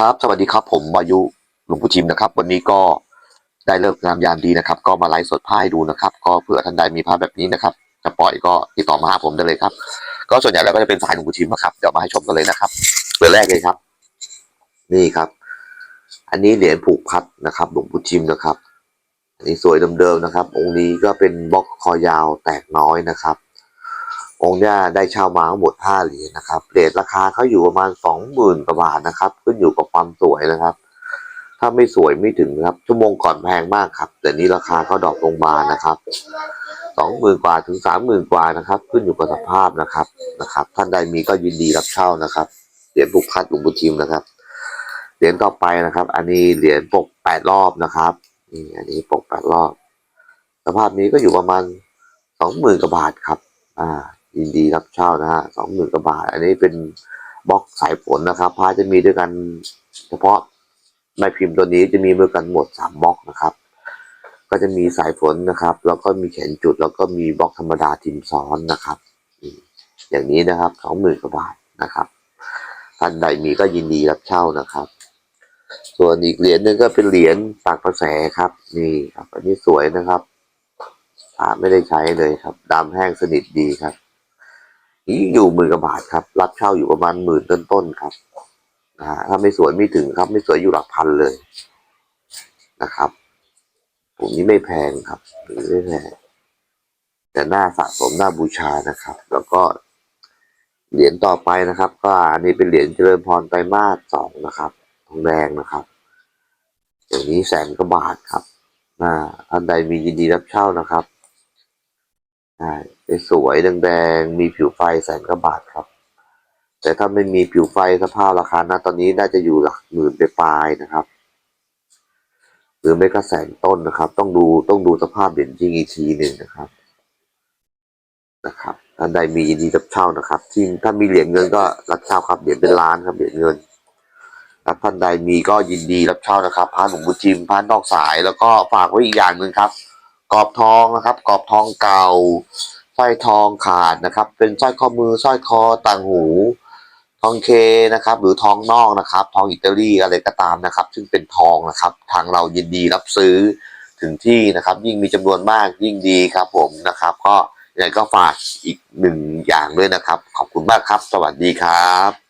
ครับ สวัสดีครับ ผมวายุหลวงปู่ทิมนะครับ วันนี้ก็ได้เลิกงามยามดีนะครับ ก็มาไลฟ์สดพระให้ดูนะครับ ก็เผื่อท่านใดมีพระแบบนี้นะครับ จะปล่อยก็ติดต่อมาหาผมได้เลยครับ ก็ส่วนใหญ่แล้วก็จะเป็นสายหลวงปู่ทิมนะครับ เดี๋ยวมาให้ชมกันเลยนะครับเบอร์แรกเลยครับ นี่ครับ อันนี้เหรียญผูกพัดนะครับ หลวงปู่ทิมนะครับ อันนี้สวยเดิมๆนะครับ องค์นี้ก็เป็นบล็อกคอยาวแตกน้อยนะครับ องค์เนี้ยได้เช่ามาทั้งหมดห้าเหรียญนะครับเรทราคาเขาอยู่ประมาณสองหมื่นกว่าบาทนะครับ ขึ้นอยู่กับความสวยนะครับ ถ้าไม่สวยไม่ถึงครับ ชั่วโมงก่อนแพงมากครับ แต่นี้ราคาเขาดรอปลงมานะครับสองหมื่นกว่าถึงสามหมื่นกว่านะครับ ขึ้นอยู่กับสภาพนะครับนะครับ ท่านใดมีก็ยินดีรับเช่านะครับเหรียญผูกพัดหลวงปู่ทิมนะครับเหรียญต่อไปนะครับ อันนี้เหรียญปกแปดรอบนะครับนี่อันนี้ปกแปดรอบ สภาพนี้ก็อยู่ประมาณสองหมื่นกว่าบาทครับ อ่า ยินดีรับเช่านะฮะสองหมื่นกว่าบาท อันนี้เป็นบล็อกสายฝนนะครับพาจะมีด้วยกันเฉพาะใบพิมพ์ตัวนี้จะมีด้วยกันหมดสามบล็อกนะครับ ก็จะมีสายฝนนะครับ แล้วก็มีแขนจุดแล้วก็มีบล็อกธรรมดาทิมซ้อนนะครับ อย่างนี้นะครับสองหมื่นกว่าบาทนะครับท่านใดมีก็ยินดีรับเช่านะครับ ส่วนอีกเหรียญหนึ่งก็เป็นเหรียญปากประแสครับ นี่ครับอันนี้สวยนะครับอ่าไม่ได้ใช้เลยครับดำแห้งสนิทดีครับ อยู่หมื่นกว่าบาทครับ รับเช่าอยู่ประมาณหมื่นต้นๆครับนะฮะถ้าไม่สวยไม่ถึงครับ ไม่สวยอยู่หลักพันเลยนะครับผมนี้ไม่แพงครับไม่แพงแต่หน่าสะสมหน่าบูชานะครับ แล้วก็เหรียญต่อไปนะครับ ก็อันนี้เป็นเหรียญเจริญพรไตรมาสสองนะครับทองแดงนะครับอย่างนี้แสนกว่าบาทครับอ่าท่านใดมียินดีรับเช่านะครับ ใช่สวยแดงๆมีผิวไฟแสนกว่าบาทครับ แต่ถ้าไม่มีผิวไฟสภาพราคาณตอนนี้น่าจะอยู่หลักหมื่นไปปลายนะครับ หรือไม่ก็แสนต้นนะครับ ต้องดูต้องดูสภาพเหรียญจริงอีกทีหนึ่งนะครับนะครับท่านใดมียินดีรับเช่านะครับที่ถ้ามีเหรียญเงินก็รับเช่าครับเหรียญเป็นล้านครับเหรียญเงินแล้วท่านใดมีก็ยินดีรับเช่านะครับพานหลวงปู่จิมพานนอกสายแล้วก็ฝากไว้อีกอย่างหนึ่งครับ กรอบทองนะครับ กรอบทองเก่าสร้อยทองขาดนะครับ เป็นสร้อยข้อมือสร้อยคอต่างหู ทองเคนะครับ หรือทองนอกนะครับ ทองอิตาลีอะไรก็ตามนะครับ ซึ่งเป็นทองนะครับ ทางเรายินดีรับซื้อถึงที่นะครับ ยิ่งมีจำนวนมากยิ่งดีครับผมนะครับ ก็ยังไงก็ฝากอีกหนึ่งอย่างด้วยนะครับ ขอบคุณมากครับ สวัสดีครับ